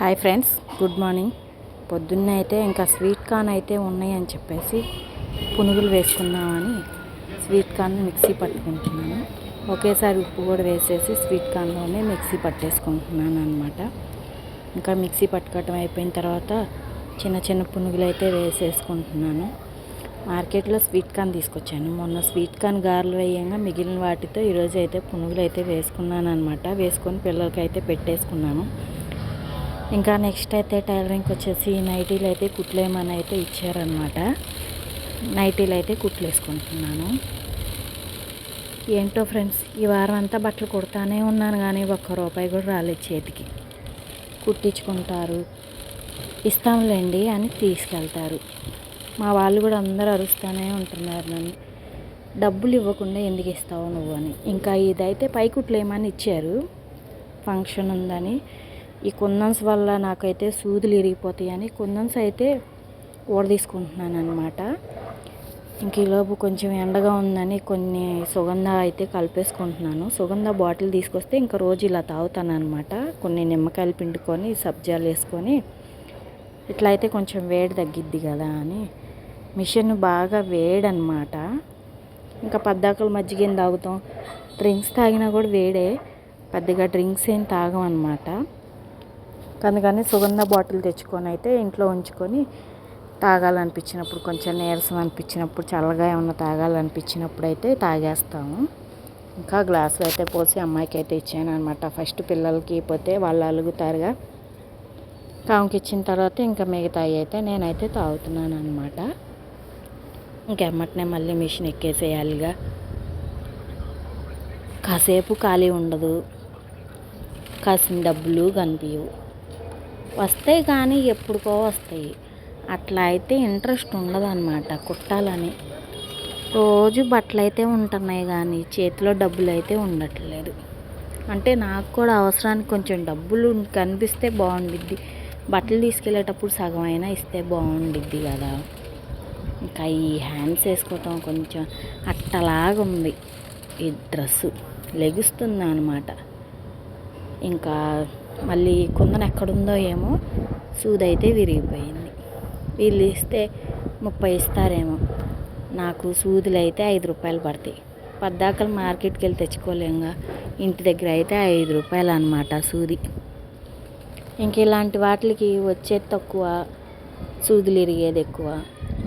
Hi friends good morning. పొద్దున్న అయితే ఇంకా స్వీట్ కార్న్ అయితే ఉన్నాయని చెప్పేసి పునుగులు వేసుకుందామని స్వీట్ కార్న్ మిక్సీ పట్టుకుంటున్నాను. ఒకేసారి ఉప్పు కూడా వేసేసి స్వీట్ కార్న్లోనే మిక్సీ పట్టేసుకుంటున్నాను అనమాట ఇంకా మిక్సీ పట్టుకోవటం అయిపోయిన తర్వాత చిన్న చిన్న పునుగులు అయితే వేసేసుకుంటున్నాను. మార్కెట్లో స్వీట్ కార్న్ తీసుకొచ్చాను. మొన్న స్వీట్ కార్న్ గారెలు వేయంగా మిగిలిన వాటితో ఈరోజు అయితే పునుగులు అయితే వేసుకున్నాను అనమాట వేసుకొని పిల్లలకి అయితే పెట్టేసుకున్నాను. ఇంకా నెక్స్ట్ అయితే టైలరింగ్కి వచ్చేసి నైటీలు అయితే కుట్లేమని అయితే ఇచ్చారనమాట నైటీలు అయితే కుట్లు వేసుకుంటున్నాను ఏంటో ఫ్రెండ్స్ ఈ వారం అంతా బట్టలు కుడతానే ఉన్నాను కానీ ఒక్క రూపాయి కూడా రాలేదు చేతికి. కుట్టించుకుంటారు. ఇస్తాంలేండి అని తీసుకెళ్తారు. మా వాళ్ళు కూడా అందరూ అరుస్తూనే ఉంటున్నారు నన్ను. డబ్బులు ఇవ్వకుండా ఎందుకు ఇస్తావు నువ్వు అని. ఇంకా ఇదైతే పై కుట్లేమని ఇచ్చారు. ఫంక్షన్ ఉందని. ఈ కుందన్స్ వల్ల నాకైతే సూదులు ఇరిగిపోతాయని కుందన్స్ అయితే తీసుకుంటున్నాను అనమాట ఇంక ఈలోపు కొంచెం ఎండగా ఉందని కొన్ని సుగంధ అయితే కలిపేసుకుంటున్నాను. సుగంధ బాటిల్ తీసుకొస్తే ఇంకా రోజు ఇలా తాగుతాను అనమాట కొన్ని నిమ్మకాయలు పిండుకొని సబ్జాలు వేసుకొని ఇట్లా అయితే కొంచెం వేడి తగ్గిద్ది కదా అని. మిషన్ బాగా వేడనమాట ఇంకా పద్దాకలు మజ్జిగ ఏం తాగుతాం? డ్రింక్స్ తాగినా కూడా వేడే. పెద్దగా డ్రింక్స్ ఏం తాగమన్నమాట అందుకని సుగంధ బాటిల్ తెచ్చుకొని అయితే ఇంట్లో ఉంచుకొని తాగాలనిపించినప్పుడు కొంచెం నీరసం అనిపించినప్పుడు చల్లగా ఏమన్నా తాగాలనిపించినప్పుడు అయితే తాగేస్తాము. ఇంకా గ్లాసులు అయితే పోసి అమ్మాయికి అయితే ఇచ్చాను అనమాట ఫస్ట్ పిల్లలకి పోతే వాళ్ళు అలుగుతారుగా. తాముకి ఇచ్చిన తర్వాత ఇంకా మిగతాయి అయితే నేనైతే తాగుతున్నాను అనమాట ఇంకెమ్మటనే మళ్ళీ మిషన్ ఎక్కేసేయాలిగా. కాసేపు ఖాళీ ఉండదు. కాసిన డబ్బులు కనిపించవు వస్తాయి కానీ ఎప్పుడుకో వస్తాయి. అట్లా అయితే ఇంట్రెస్ట్ ఉండదన్నమాట కుట్టాలని. రోజు బట్టలు అయితే ఉంటున్నాయి కానీ చేతిలో డబ్బులు అయితే ఉండట్లేదు. అంటే నాకు కూడా అవసరానికి కొంచెం డబ్బులు కనిపిస్తే బాగుండిద్ది. బట్టలు తీసుకెళ్ళేటప్పుడు సగం అయినా ఇస్తే బాగుండిద్ది కదా. ఇంకా ఈ హ్యాండ్స్ వేసుకోవటం కొంచెం అట్టలాగా ఉంది ఈ డ్రెస్సు లెగుస్తుంది అనమాట ఇంకా మళ్ళీ కుందన ఎక్కడుందో ఏమో సూదైతే విరిగిపోయింది. వీళ్ళు ఇస్తే ముప్పై ఇస్తారేమో. నాకు సూదులు అయితే ఐదు రూపాయలు పడతాయి. పద్దాకలు మార్కెట్కి వెళ్ళి తెచ్చుకోలేంగా ఇంటి దగ్గర అయితే ఐదు రూపాయలు అనమాట సూది. ఇంక ఇలాంటి వాటికి వచ్చేది తక్కువ సూదులు ఇరిగేది ఎక్కువ.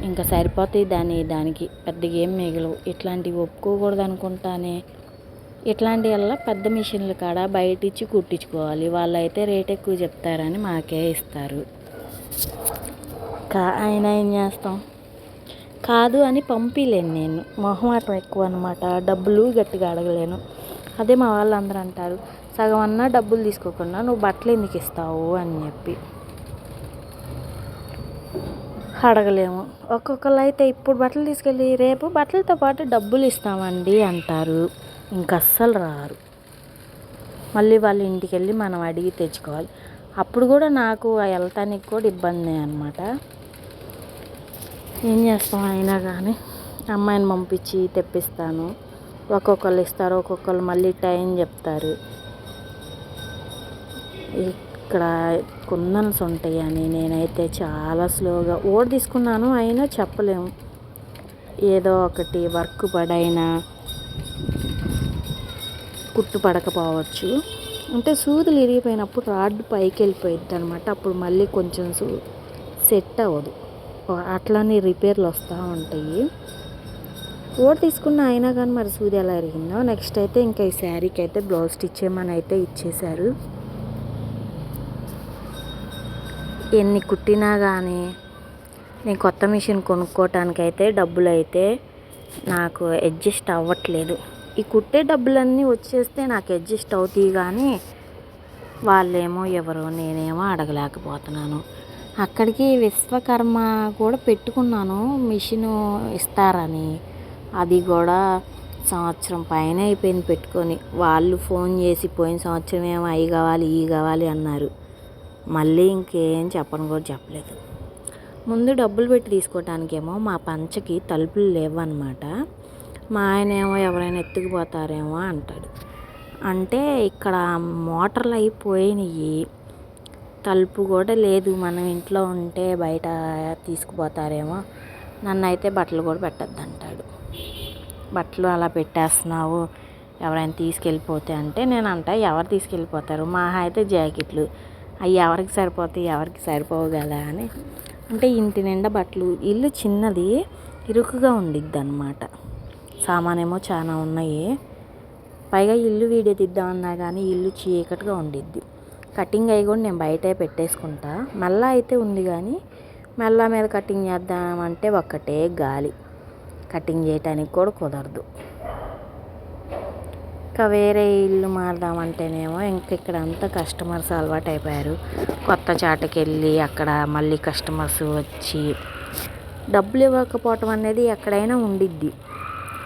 ఇంకా సరిపోతాయి దాని దానికి పెద్దగా ఏం మిగలవు. ఇట్లాంటివి ఒప్పుకోకూడదు అనుకుంటానే ఇట్లాంటి వల్ల పెద్ద మిషన్లు కాడ బయట ఇచ్చి కుట్టించుకోవాలి. వాళ్ళు అయితే రేట్ ఎక్కువ చెప్తారని మాకే ఇస్తారు. కా అయినా ఏం చేస్తాం? కాదు అని పంపిలేను నేను. మొహమాటం ఎక్కువ అనమాట డబ్బులు గట్టిగా అడగలేను. అదే మా వాళ్ళు అందరూ అంటారు. సగం అన్నా డబ్బులు తీసుకోకుండా నువ్వు బట్టలు ఎందుకు ఇస్తావు? అని చెప్పి. అడగలేము. ఒక్కొక్కరు అయితే ఇప్పుడు బట్టలు తీసుకెళ్ళి రేపు బట్టలతో పాటు డబ్బులు ఇస్తామండి అంటారు. ఇంక అస్సలు రారు. మళ్ళీ వాళ్ళ ఇంటికి వెళ్ళి మనం అడిగి తెచ్చుకోవాలి. అప్పుడు కూడా నాకు వెళ్తానికి కూడా ఇబ్బంది అనమాట ఏం చేస్తాం అయినా కానీ అమ్మాయిని పంపించి తెప్పిస్తాను. ఒక్కొక్కరు ఇస్తారు ఒక్కొక్కరు మళ్ళీ టైం చెప్తారు. ఇక్కడ కుందన్స్ ఉంటాయని నేనైతే చాలా స్లోగా ఓడి తీసుకున్నాను అయినా చెప్పలేము. ఏదో ఒకటి వర్క్ పడైనా కుట్టు పడకపోవచ్చు అంటే సూదులు ఇరిగిపోయినప్పుడు రాడ్ పైకి వెళ్ళిపోయిద్ది అనమాట అప్పుడు మళ్ళీ కొంచెం సూ సెట్ అవ్వదు. అట్లానే రిపేర్లు వస్తూ ఉంటాయి. ఓడి తీసుకున్న అయినా కానీ మరి సూది ఎలా ఎరిగిందో నెక్స్ట్ అయితే ఇంకా ఈ శారీకి అయితే బ్లౌజ్ స్టిచ్ చేయమని అయితే ఇచ్చేశారు. ఎన్ని కుట్టినా కానీ నేను కొత్త మిషన్ కొనుక్కోవటానికి అయితే డబ్బులు అయితే నాకు అడ్జస్ట్ అవ్వట్లేదు. ఈ కుట్టే డబ్బులన్నీ వచ్చేస్తే నాకు అడ్జస్ట్ అవుతాయి కానీ వాళ్ళేమో ఎవరో నేనేమో అడగలేకపోతున్నాను. అక్కడికి విశ్వకర్మ కూడా పెట్టుకున్నాను. మిషన్ ఇస్తారని. అది కూడా సంవత్సరం పైన అయిపోయింది పెట్టుకొని. వాళ్ళు ఫోన్ చేసి పోయిన సంవత్సరం ఏమో అవి కావాలి ఈ కావాలి అన్నారు. మళ్ళీ ఇంకేం చెప్పను కూడా చెప్పలేదు. ముందు డబ్బులు పెట్టి తీసుకోవటానికేమో మా పంచకి తలుపులు లేవన్నమాట. మా ఆయన ఏమో ఎవరైనా ఎత్తుకుపోతారేమో అంటాడు. అంటే ఇక్కడ మోటార్లు అయిపోయినాయి తలుపు కూడా లేదు. మనం ఇంట్లో ఉంటే బయట తీసుకుపోతారేమో. నన్ను అయితే బట్టలు కూడా పెట్టద్దు అంటాడు బట్టలు అలా పెట్టేస్తున్నావు. ఎవరైనా తీసుకెళ్ళిపోతే అంటే నేను అంట ఎవరు తీసుకెళ్ళిపోతారు? మా అయితే జాకెట్లు. అవి ఎవరికి సరిపోతాయి ఎవరికి సరిపోవు కదా అని. అంటే ఇంటి నిండా బట్టలు. ఇల్లు చిన్నది ఇరుకుగా ఉండిద్ది అనమాట సామానేమో చాలా ఉన్నాయి. పైగా ఇల్లు వీడియో తీద్దామన్నా కానీ ఇల్లు చీకటిగా ఉండిద్ది. కటింగ్ అవి కూడా నేను బయటే పెట్టేసుకుంటా. మళ్ళా అయితే ఉంది కానీ మెల్ల మీద కటింగ్ చేద్దామంటే ఒక్కటే గాలి. కటింగ్ చేయటానికి కూడా కుదరదు. ఇంకా వేరే ఇల్లు మారదామంటేనేమో ఇంక ఇక్కడ అంతా కస్టమర్స్ అలవాటు అయిపోయారు. కొత్త చాటకి వెళ్ళి అక్కడ మళ్ళీ కస్టమర్స్ వచ్చి డబ్బులు ఇవ్వకపోవటం అనేది ఎక్కడైనా ఉండిద్ది.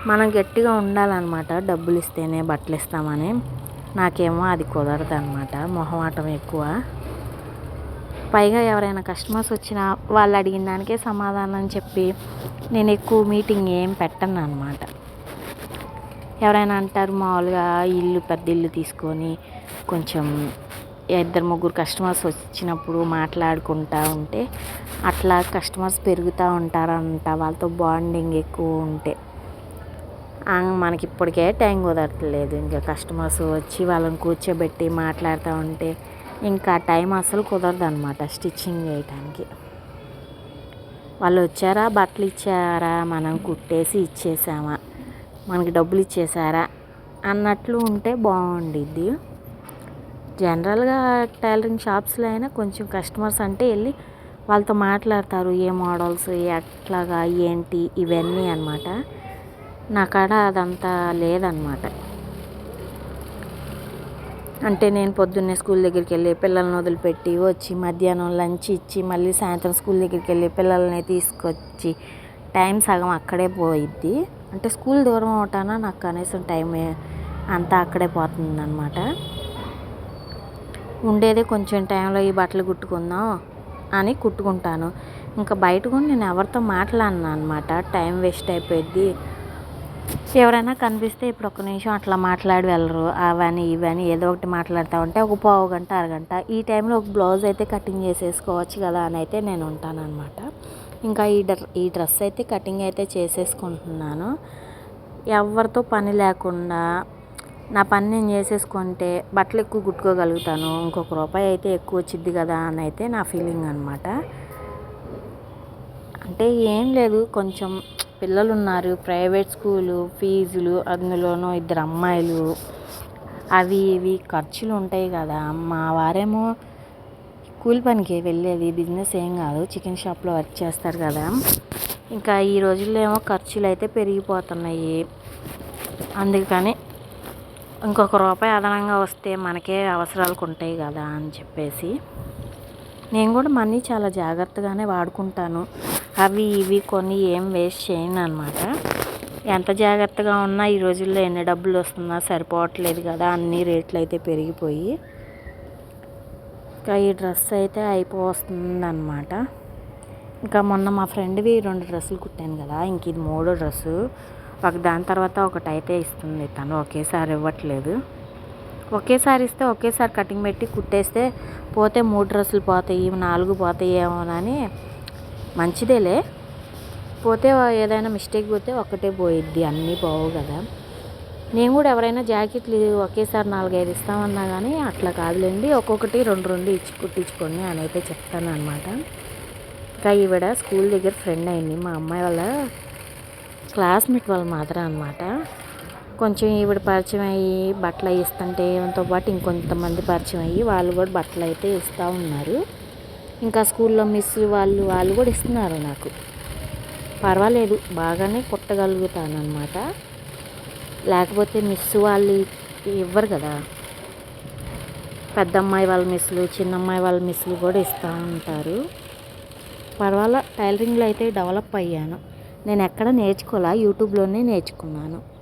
మనం గట్టిగా ఉండాలన్నమాట. డబ్బులు ఇస్తేనే బట్టలు ఇస్తామని నాకేమో అది కుదరదు అనమాట మొహమాటం ఎక్కువ. పైగా ఎవరైనా కస్టమర్స్ వచ్చినా వాళ్ళు అడిగిన దానికే సమాధానం చెప్పి నేను ఎక్కువ మీటింగ్ ఏం పెట్టను అనమాట ఎవరైనా అంటారు మామూలుగా ఇల్లు పెద్ద ఇల్లు తీసుకొని కొంచెం ఇద్దరు ముగ్గురు కస్టమర్స్ వచ్చినప్పుడు మాట్లాడుకుంటూ ఉంటే అట్లా కస్టమర్స్ పెరుగుతూ ఉంటారంట. వాళ్ళతో బాండింగ్ ఎక్కువ ఉంటే. మనకి ఇప్పటికే టైం కుదరట్లేదు. ఇంకా కస్టమర్స్ వచ్చి వాళ్ళని కూర్చోబెట్టి మాట్లాడుతూ ఉంటే ఇంకా టైం అసలు కుదరదు అనమాట స్టిచ్చింగ్ చేయటానికి వాళ్ళు వచ్చారా బట్టలు ఇచ్చారా మనం కుట్టేసి ఇచ్చేసామా? మనకి డబ్బులు ఇచ్చేసారా? అన్నట్లు ఉంటే బాగుండిద్ది. జనరల్గా టైలరింగ్ షాప్స్లో అయినా కొంచెం కస్టమర్స్ అంటే వెళ్ళి వాళ్ళతో మాట్లాడతారు. ఏ మోడల్స్ ఎట్లాగా ఏంటి ఇవన్నీ అనమాట నా కాడ అదంతా లేదనమాట అంటే నేను పొద్దున్నే స్కూల్ దగ్గరికి వెళ్ళి పిల్లల్ని వదిలిపెట్టి వచ్చి మధ్యాహ్నం లంచ్ ఇచ్చి మళ్ళీ సాయంత్రం స్కూల్ దగ్గరికి వెళ్ళి పిల్లల్ని తీసుకొచ్చి టైం సగం అక్కడే పోయిద్ది. అంటే స్కూల్ దూరం అవటాన నాకు కనీసం టైం అంతా అక్కడే పోతుందన్నమాట. ఉండేదే కొంచెం టైంలో ఈ బట్టలు కుట్టుకుందాం అని కుట్టుకుంటాను. ఇంకా బయట కూడా నేను ఎవరితో మాట్లాడినా అనమాట టైం వేస్ట్ అయిపోయింది ఎవరైనా కనిపిస్తే ఇప్పుడు ఒక నిమిషం అట్లా మాట్లాడి వెళ్ళరు. అవని ఇవని ఏదో ఒకటి మాట్లాడుతూ ఉంటే ఒక పావు గంట అరగంట ఈ టైంలో ఒక బ్లౌజ్ అయితే కటింగ్ చేసేసుకోవచ్చు కదా అని అయితే నేను ఉంటాను అనమాట ఇంకా ఈ డ్ర ఈ డ్రెస్ అయితే కటింగ్ అయితే చేసేసుకుంటున్నాను. ఎవరితో పని లేకుండా నా పని నేను చేసేసుకుంటే బట్టలు ఎక్కువ కుట్టుకోగలుగుతాను. ఇంకొక రూపాయి అయితే ఎక్కువ వచ్చిద్ది కదా అని అయితే నా ఫీలింగ్ అనమాట అంటే ఏం లేదు కొంచెం పిల్లలు ఉన్నారు ప్రైవేట్ స్కూలు ఫీజులు అందులోనూ ఇద్దరు అమ్మాయిలు. అవి ఇవి ఖర్చులు ఉంటాయి కదా. మా వారేమో కూలి పనికి వెళ్ళేది బిజినెస్ ఏం కాదు. చికెన్ షాప్లో వర్క్ చేస్తారు కదా. ఇంకా ఈ రోజుల్లో ఏమో ఖర్చులు అయితే పెరిగిపోతున్నాయి. అందుకని ఇంకొక రూపాయి అదనంగా వస్తే మనకే అవసరాలకు ఉంటాయి కదా అని చెప్పేసి. నేను కూడా మనీ చాలా జాగ్రత్తగానే వాడుకుంటాను. అవి ఇవి కొన్ని ఏం వేస్ట్ చేయను అనమాట ఎంత జాగ్రత్తగా ఉన్నా ఈ రోజుల్లో ఎన్ని డబ్బులు వస్తున్నా సరిపోవట్లేదు కదా అన్ని రేట్లు అయితే పెరిగిపోయి. ఇంకా ఈ డ్రెస్ అయితే అయిపోతుందన్నమాట ఇంకా మొన్న మా ఫ్రెండ్వి రెండు డ్రెస్సులు కుట్టాను కదా ఇంక ఇది మూడో డ్రెస్సు. ఒక దాని తర్వాత ఒకటి అయితే ఇస్తుంది తను ఒకేసారి ఇవ్వట్లేదు. ఒకేసారి ఇస్తే ఒకేసారి కటింగ్ పెట్టి కుట్టేస్తే పోతే మూడు డ్రెస్సులు పోతాయి నాలుగు పోతాయి ఏమోనని మంచిదేలే. పోతే ఏదైనా మిస్టేక్ పోతే ఒక్కటే పోయిద్ది అన్నీ పోవు కదా. నేను కూడా ఎవరైనా జాకెట్లు ఒకేసారి నాలుగైదు ఇస్తామన్నా కానీ అట్లా కాదులేండి ఒక్కొక్కటి రెండు రెండు ఇచ్చి కుట్టించుకోండి అని అయితే చెప్తాను అనమాట ఇంకా ఈవిడ స్కూల్ దగ్గర ఫ్రెండ్ అయింది మా అమ్మాయి వాళ్ళ క్లాస్మేట్ వాళ్ళ మాత్రం అనమాట కొంచెం ఈవిడ పరిచయం అయ్యి బట్టలు ఇస్తుంటే ఏమంతో పాటు ఇంకొంతమంది పరిచయం అయ్యి వాళ్ళు కూడా బట్టలు అయితే ఇస్తూ ఉన్నారు. ఇంకా స్కూల్లో మిస్ వాళ్ళు వాళ్ళు కూడా ఇస్తున్నారు నాకు. పర్వాలేదు బాగానే కుట్టగలుగుతాను అనమాట లేకపోతే మిస్ వాళ్ళు ఇవ్వరు కదా. పెద్ద అమ్మాయి వాళ్ళ మిస్లు చిన్న అమ్మాయి వాళ్ళ మిస్లు కూడా ఇస్తూ ఉంటారు. పర్వాలా టైలరింగ్లో అయితే డెవలప్ అయ్యాను. నేను ఎక్కడ నేర్చుకోలే యూట్యూబ్లోనే నేర్చుకున్నాను.